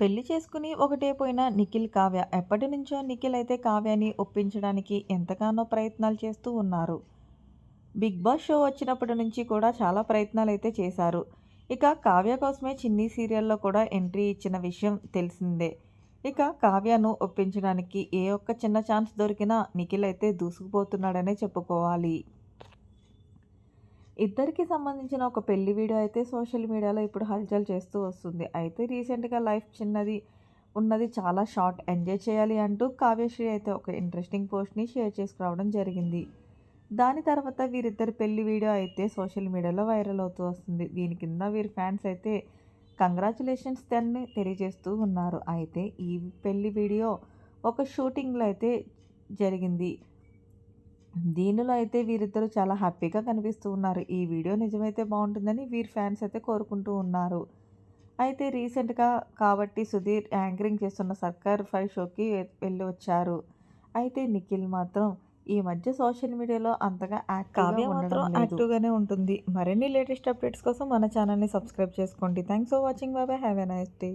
పెళ్ళి చేసుకుని ఒకటే పోయిన నిఖిల్ కావ్య ఎప్పటి నుంచో నిఖిల్ అయితే కావ్యని ఒప్పించడానికి ఎంతగానో ప్రయత్నాలు చేస్తూ ఉన్నారు. బిగ్ బాస్ షో వచ్చినప్పటి నుంచి కూడా చాలా ప్రయత్నాలు అయితే చేశారు. ఇక కావ్య కోసమే చిన్ని సీరియల్లో కూడా ఎంట్రీ ఇచ్చిన విషయం తెలిసిందే. ఇక కావ్యను ఒప్పించడానికి ఏ ఒక్క చిన్న ఛాన్స్ దొరికినా నిఖిల్ అయితే దూసుకుపోతున్నాడనే చెప్పుకోవాలి. ఇద్దరికి సంబంధించిన ఒక పెళ్ళి వీడియో అయితే సోషల్ మీడియాలో ఇప్పుడు హల్చల్ చేస్తూ వస్తుంది. అయితే రీసెంట్గా లైఫ్ చిన్నది ఉన్నది చాలా షార్ట్ ఎంజాయ్ చేయాలి అంటూ కావ్యశ్రీ అయితే ఒక ఇంట్రెస్టింగ్ పోస్ట్ని షేర్ చేసుకురావడం జరిగింది. దాని తర్వాత వీరిద్దరి పెళ్ళి వీడియో అయితే సోషల్ మీడియాలో వైరల్ అవుతూ వస్తుంది. దీని కింద వీరి ఫ్యాన్స్ అయితే కంగ్రాచులేషన్స్ దాన్ని తెలియజేస్తూ ఉన్నారు. అయితే ఈ పెళ్ళి వీడియో ఒక షూటింగ్లో అయితే జరిగింది. దీనిలో అయితే వీరిద్దరూ చాలా హ్యాపీగా కనిపిస్తూ ఉన్నారు. ఈ వీడియో నిజమైతే బాగుంటుందని వీరి ఫ్యాన్స్ అయితే కోరుకుంటూ ఉన్నారు. అయితే రీసెంట్గా కాబట్టి సుధీర్ యాంకరింగ్ చేస్తున్న సర్కార్ ఫైవ్ షోకి వెళ్ళి వచ్చారు. అయితే నిఖిల్ మాత్రం ఈ మధ్య సోషల్ మీడియాలో అంతగా యాక్టివ్గా లేదు. యాక్టివ్గానే ఉంటుంది. మరిన్ని లేటెస్ట్ అప్డేట్స్ కోసం మన ఛానల్ని సబ్స్క్రైబ్ చేసుకోండి. Thanks for watching. Bye bye have a nice day.